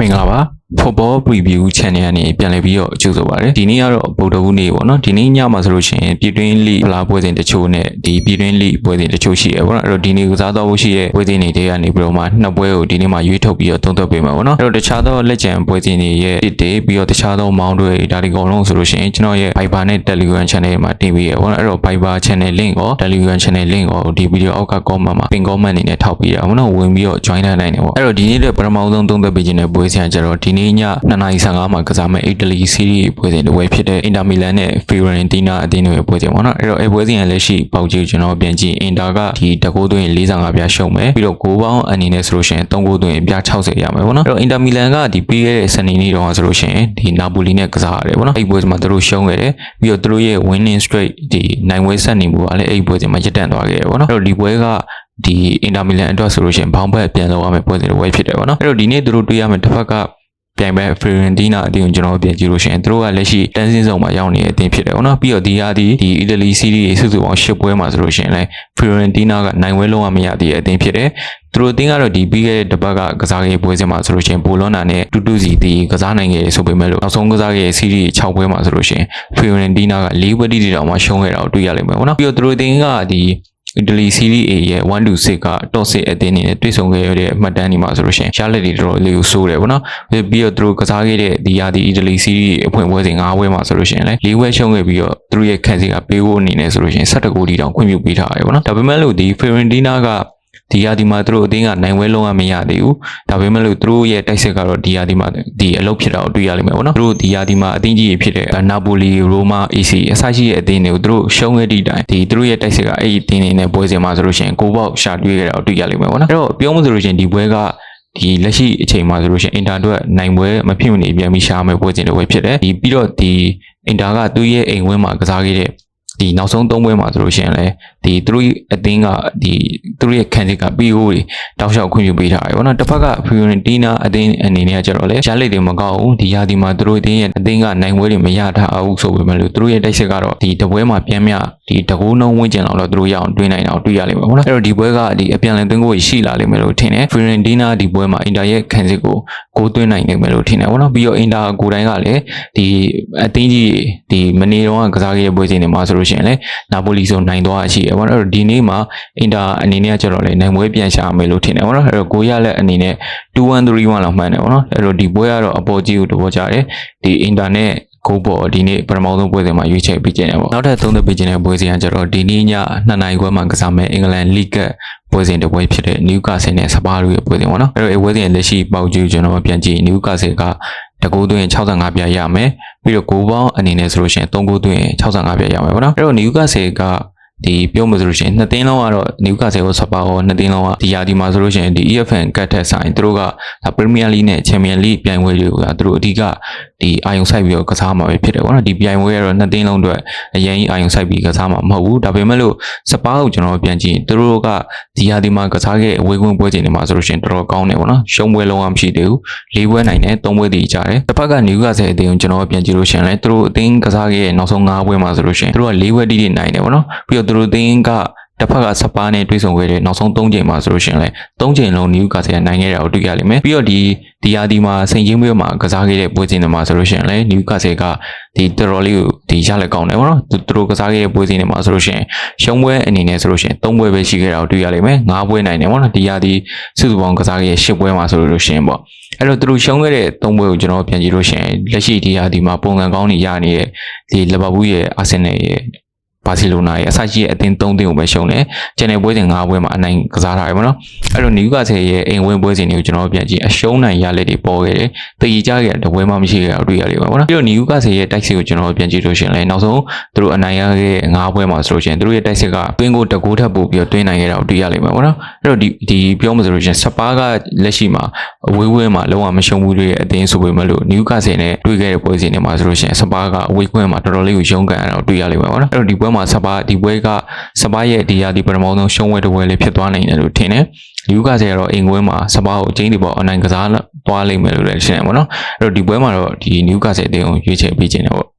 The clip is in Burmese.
မင်္ဂလာပါ Football Preview Channel ကနေပြန်လည်ပြီးတော့ကြိုဆိုပါရစေဒီနေ့ကတော့ဗုဒ္ဓဟူးနေ့ပေါ့နော်ဒီနေ့ညမှာဆိုလို့ရှိရင်ပြည်တွင်းလိဖလားပွဲစဉ်တချို့နဲ့ဒီပြည်တွင်းလိပွဲစဉ်တချို့ရှိရပေါ့နော်အဲ့တော့ဒီနေ့ကစားတော့ဖို့ရှိရဲ့ပွဲစဉ်တွေတဲကနေပြီးတော့မှနှစ်ပွဲကိုဒီနေ့မှရွေးထုတ်ပြီးတော့သုံးသပ်ပေးမှာပေါ့နော်အဲ့တော့တခြားသောလက်ကျန်ပွဲစဉ်တွေရဲ့တစ်တွေပြီးတော့တခြားသောမောင်းတွေဒါဒီကောင်လုံးဆိုလို့ရှိရင်ကျွန်တော်ရဲ့ Viber နဲ့ Telegram Channel မှာတင်ပေးရပေါ့နော်အဲ့တော့ Viber Channel link ရော Telegram Channel link ရောဒီဗီဒီယိုအောက်က comment မှာ pin comment အနေနဲ့ထောက်ပေးရအောင်နော်ဝင်ပြီးတော့ join နိုင်နိုင်တယ်ပေါ့အဲ့တော့ဒီနေ့တဲ့ပထမဆုံးသုံးသပ်ပေးခြင်းတဲ့ပွဲစဉ်ကကျတော့ဒီနေ့ည2:55မှာကစားမဲ့ Italy Serie ပွဲစဉ်တစ်ပွဲဖြစ်တဲ့ Inter Milan နဲ့ Fiorentina အသင်းတို့ရဲ့ပွဲစဉ်ပေါ့နော်အဲ့တော့အဲ့ပွဲစဉ်ကလက်ရှိပေါက်ကြီးကျွန်တော်ပြန်ကြည့် Inter ကဒီတကိုးသွင်း45ပြားရှုံးမယ်ပြီးတော့ဂိုးပေါင်းအနေနဲ့ဆိုလို့ရှိရင်3ဂိုးသွင်းပြား60ရမယ်ပေါ့နော်အဲ့တော့ Inter Milan ကဒီပြီးခဲ့တဲ့စနေနေ့တုန်းကဆိုလို့ရှိရင်ဒီ Napoli နဲ့ကစားရတယ်ပေါ့နော်အဲ့ပွဲစဉ်မှာသူတို့ရှုံးခဲ့တယ်ပြီးတော့သူတို့ရဲ့ winning streak ဒီနိုင်ဝဲဆက်နေမှုကလည်းအဲ့ပွဲစဉ်မှာရပ်တန့်သွားခဲ့တယ်ပေါ့နော်အဲ့တော့ဒီပွဲကဒီအင်တာမီလန်အတွက်ဆိုလို့ရှိရင်ဘောင်းဘက်ပြန်လောက်ရမယ့်ပွဲစဉ်တွေဝယ်ဖြစ်တယ်ပေါ့နော်အဲ့တော့ဒီနေ့သူတို့တွေ့ရမယ့်တစ်ဖက်က ပြိုင်ပွဲ Fiorentina အတင်းကိုကျွန်တော်တို့ပြန်ကြည့်လို့ရှိရင်သူတို့ကလက်ရှိတန်းစင်းဆောင်မှာရောက်နေတဲ့အတင်းဖြစ်တယ်ပေါ့နော်ပြီးတော့ဒီဟာဒီဒီ Italy Serie စုစုပေါင်း၈ပွဲမှာဆိုလို့ရှိရင်လည်း Fiorentina ကနိုင်ဝဲလုံးဝမရသေးတဲ့အတင်းဖြစ်တယ်သူတို့အတင်းကတော့ဒီပြီးခဲ့တဲ့တစ်ပတ်ကကစားခဲ့ပွဲစဉ်မှာဆိုလို့ရှိရင်ဘိုလောနာနဲ့တူတူစီဒီကစားနိုင်ခဲ့ဆိုပေမဲ့လို့နောက်ဆုံးကစားခဲ့တဲ့ Serie 6ပွဲမှာဆိုလို့ရှိရင် Fiorentina က၄ပွဲတိတိတောင်မှရှုံးခဲ့တာကိုတွေ့ရလိမ့်မယ်ပေါ့နော်ပြီးတော့သူတို့အတင်းကဒီ အီတလီစီးရီး A ရဲ့1 to 6ကတော့6အသင်းနေနဲ့တွေ့ဆုံခဲ့ရတဲ့အမှတ်တမ်းဒီမှာဆိုလို့ရှိရင်ရလက်တွေတော်တော်လေးကိုစိုးတယ်ပေါ့နော်ပြီးတော့သူတို့ကစားခဲ့တဲ့ဒီရာဒီအီတလီစီးရီးအဖွင့်ပွဲစဉ်၅ပွဲမှာဆိုလို့ရှိရင်လည်း၄ပွဲရှုံးခဲ့ပြီးတော့သူတို့ရဲ့ခံစီကပေးဖို့အနေနဲ့ဆိုလို့ရှိရင်17ဂိုးတီတောင်ခွင့်ပြုပေးထားရတယ်ပေါ့နော်ဒါပေမဲ့လို့ဒီ Fiorentina က ဒီရာဒီမှာသူတို့အသင်းကနိုင်ဝဲလုံးဝမရသေးဘူးဒါပေမဲ့လို့သူတို့ရဲ့တိုက်စစ်ကတော့ဒီရာဒီမှာဒီအလုပ်ဖြစ်တာကိုတွေ့ရလိမ့်မယ်ပေါ့နော်သူတို့ဒီရာဒီမှာအသင်းကြီးဖြစ်တဲ့နာပိုလီရိုမာ AC အစရှိတဲ့အသင်းတွေကိုသူတို့ရှုံးခဲ့တဲ့အတိုင်းဒီသူတို့ရဲ့တိုက်စစ်ကအဲ့ဒီအသင်းတွေနဲ့ပွဲစဉ်မှာဆိုလို့ရှိရင်ကိုပေါက်ရှာတွေ့ခဲ့တာကိုတွေ့ရလိမ့်မယ်ပေါ့နော်အဲ့တော့ပြောမှဆိုလို့ရှိရင်ဒီပွဲကဒီလက်ရှိအချိန်မှာဆိုလို့ရှိရင်အင်တာအတွက်နိုင်ပွဲမဖြစ်မနေပြန်ပြီးရှာမယ်ပွဲစဉ်တွေပဲဖြစ်တယ်ဒီပြီးတော့ဒီအင်တာကသူ့ရဲ့အိမ်ဝင်းမှာကစားခဲ့တဲ့ ဒီနောက်ဆုံးသုံးပွဲမှာဆိုလို့ရှိရင်လည်းဒီသူတို့အသင်းကဒီသူတို့ရဲ့ခံစစ်က PO တွေတောက်လျှောက်ခွင့်ပြုပေးထားတယ်ပေါ့နော်တစ်ဖက်က Fiorentina အသင်းအနေနဲ့ကကျတော့လေရလက်တွေမကောက်ဘူးဒီရာဒီမှာသူတို့အသင်းရဲ့အသင်းကနိုင်ပွဲတွေမရထားဘူးဆိုပေမဲ့လို့သူတို့ရဲ့တိုက်စစ်ကတော့ဒီတပွဲမှာပြန်မြဒီတကူနှုံးဝင်းကျင်လောက်တော့သူတို့ရအောင်တွင်းနိုင်အောင်တွေ့ရလိမ့်မယ်ပေါ့နော်အဲ့တော့ဒီပွဲကဒီအပြန်လည်သွင်းကိုရှိလာလိမ့်မယ်လို့ထင်တယ် Fiorentina ဒီပွဲမှာ Inter ရဲ့ခံစစ်ကိုကိုသွင်းနိုင်လိမ့်မယ်လို့ထင်တယ်ပေါ့နော်ပြီးတော့ Inter ကိုယ်တိုင်ကလည်းဒီအသင်းကြီးဒီမနေ့တုန်းကကစားခဲ့တဲ့ပွဲစဉ်တွေမှာဆိုလို့ရှိရင်လည်းနာပိုလီဆိုနိုင်သွားရှိတယ်ပေါ့နော်အဲ့တော့ဒီနေ့မှာအင်တာအနေနဲ့ကျတော့လေနိုင်ပွဲပြန်ရှာမယ်လို့ထင်တယ်ပေါ့နော်အဲ့တော့ကိုရလက်အနေနဲ့2131လောက်မှန်းတယ်ပေါ့နော်အဲ့တော့ဒီပွဲကတော့အပေါ်ကြီးကိုတဘောကြတယ်ဒီအင်တာနဲ့ကိုပေါ်ဒီနေ့ပထမဆုံးပွဲစဉ်မှာရွေးချယ်ပေးခြင်းတယ်ပေါ့နောက်ထပ်သုံးသပ်ပေးခြင်းတဲ့ပွဲစဉ်ကကျတော့ဒီနေ့ည2နိုင်ခွဲမှာကစားမယ်အင်္ဂလန်လိဂ်ပွဲစဉ်တစ်ပွဲဖြစ်တဲ့ Newcastle နဲ့ Spurs တို့ရဲ့ပွဲစဉ်ပေါ့နော်အဲ့တော့အဲပွဲစဉ်လက်ရှိပေါက်ကြီးကျွန်တော်ပြန်ကြည့် Newcastle က တကူသွင်း65ပြရမယ်ပြီးတော့ကိုပေါင်းအနေနဲ့ဆိုလို့ရှိရင်3ကူသွင်း65ပြရမယ်ပေါ့နော်အဲ့တော့ Newcastle ကဒီပြောမှဆိုလို့ရှိရင်နှစ်သိန်းလုံးကတော့နယူကာဆယ်ကိုစပါဟောနှစ်သိန်းလုံးကဒီယာဒီမှာဆိုလို့ရှိရင်ဒီ EFN ကတ်ထက်ဆိုင်သူတို့ကဒါပရီးမီးယားလိနဲ့ချန်ပီယံလိပြိုင်ပွဲတွေကသူတို့အဓိက ဒီအာယုံဆိုင်ပြီးတော့ကစားမှာပဲဖြစ်တယ်ပေါ့နော်ဒီပြိုင်ပွဲကတော့နှစ်သိန်းလုံးအတွက်အရင်အာယုံဆိုင်ပြီးကစားမှာမဟုတ်ဘူးဒါပေမဲ့လို့စပါကိုကျွန်တော်ပြန်ကြည့်သူတို့ကဒီယာဒီမှာကစားခဲ့အဝေးကွင်းပွဲချိန်တွေမှာဆိုလို့ရှိရင်တော်တော်ကောင်းတယ်ပေါ့နော်ရှုံးပွဲလုံးဝမရှိသေးဘူးလေးပွဲနိုင်တယ်သုံးပွဲတည်ကြတယ်တစ်ဖက်ကနယူကာဆယ်အသင်းကိုကျွန်တော်ပြန်ကြည့်လို့ရှိရင်လည်းသူတို့အသင်းကစားခဲ့တဲ့နောက်ဆုံး၅ပွဲမှာဆိုလို့ရှိရင်သူတို့ကလေးပွဲတည်တည်နိုင်တယ်ပေါ့နော်ပြီးတော့သူတို့အသင်းက တစ်ဖက်ကစပါးနဲ့တွေ့ဆုံခဲ့တဲ့နောက်ဆုံး၃ချိန်မှာဆိုလို့ရှိရင်လည်း၃ချိန်လုံးနယူကာဆယ်ကနိုင်ခဲ့တာကိုတွေ့ရလိမ့်မယ်ပြီးတော့ဒီဒီယာဒီမှာစိန်ချင်းပွဲမှာကစားခဲ့တဲ့ပွဲစဉ်တွေမှာဆိုလို့ရှိရင်လည်းနယူကာဆယ်ကဒီတော်တော်လေးကိုဒီရလက်ကောင်းတယ်ပေါ့နော်သူတို့ကစားခဲ့တဲ့ပွဲစဉ်တွေမှာဆိုလို့ရှိရင်ရှုံးပွဲအနေနဲ့ဆိုလို့ရှိရင်၃ပွဲပဲရှိခဲ့တာကိုတွေ့ရလိမ့်မယ်၅ပွဲနိုင်တယ်ပေါ့နော်ဒီယာဒီစုစုပေါင်းကစားခဲ့တဲ့၈ပွဲမှာဆိုလို့ရှိရင်ပေါ့အဲ့တော့သူတို့ရှုံးခဲ့တဲ့၃ပွဲကိုကျွန်တော်ပြန်ကြည့်လို့ရှိရင်လက်ရှိဒီယာဒီမှာပုံစံကောင်းနေရနေတဲ့ဒီလီဗာပူးရဲ့အာဆင်နယ်ရဲ့ ဘာစီလိုနာရဲ့အစရှိရဲ့အသင်း၃သင်းကိုပဲရှုံးတယ်။ကျန်တဲ့ပွဲစဉ်၅ပွဲမှာအနိုင်ကစားထားတယ်ပေါ့နော်။အဲ့တော့နယူကာဆယ်ရဲ့အိမ်ဝင်ပွဲစဉ်တွေကိုကျွန်တော်ပြန်ကြည့်အရှုံးနိုင်ရလက်တွေပေါ်ခဲ့တယ်။တည်ကြခဲ့တဲ့ပွဲမှမရှိခဲ့တာတွေ့ရတယ်ပေါ့နော်။ပြီးတော့နယူကာဆယ်ရဲ့တိုက်စစ်ကိုကျွန်တော်ပြန်ကြည့်လို့ရှိရင်လည်းနောက်ဆုံးသူတို့အနိုင်ရခဲ့၅ပွဲမှာဆိုလို့ရှိရင်သူတို့ရဲ့တိုက်စစ်ကတွင်းကိုတကူထပ်ပို့ပြီးတော့တွင်းနိုင်ခဲ့တာကိုတွေ့ရလိမ့်မယ်ပေါ့နော်။အဲ့တော့ဒီဒီပြောမှဆိုလို့ရှိရင်စပါးကလက်ရှိမှာအဝေးဝဲမှာလုံးဝမရှုံးဘူးတွေရဲ့အသင်းဆိုပေမဲ့လို့နယူကာဆယ်နဲ့တွေ့ခဲ့တဲ့ပွဲစဉ်တွေမှာဆိုလို့ရှိရင်စပါးကအဝေးကွင်းမှာတော်တော်လေးကိုရုန်းကန်ရတာကိုတွေ့ရလိမ့်မယ်ပေါ့နော်။အဲ့တော့ဒီပွဲမှာစပါးဒီပွဲကစပါးရဲ့ဒီရာဒီပထမဆုံးရှုံးဝဲတစ်ပွဲလေးဖြစ်သွားနိုင်တယ်လို့ထင်တယ်။နယူကာဆယ်ကတော့အိမ်ကွင်းမှာစပါးကိုအကျင်းဒီပေါ်အနိုင်ကစားသွားလိမ့်မယ်လို့လည်းထင်တယ်ပေါ့နော်။အဲ့တော့ဒီပွဲမှာတော့ဒီနယူကာဆယ်အသင်းကိုရွေးချယ်ပေးခြင်းတယ်ပေါ့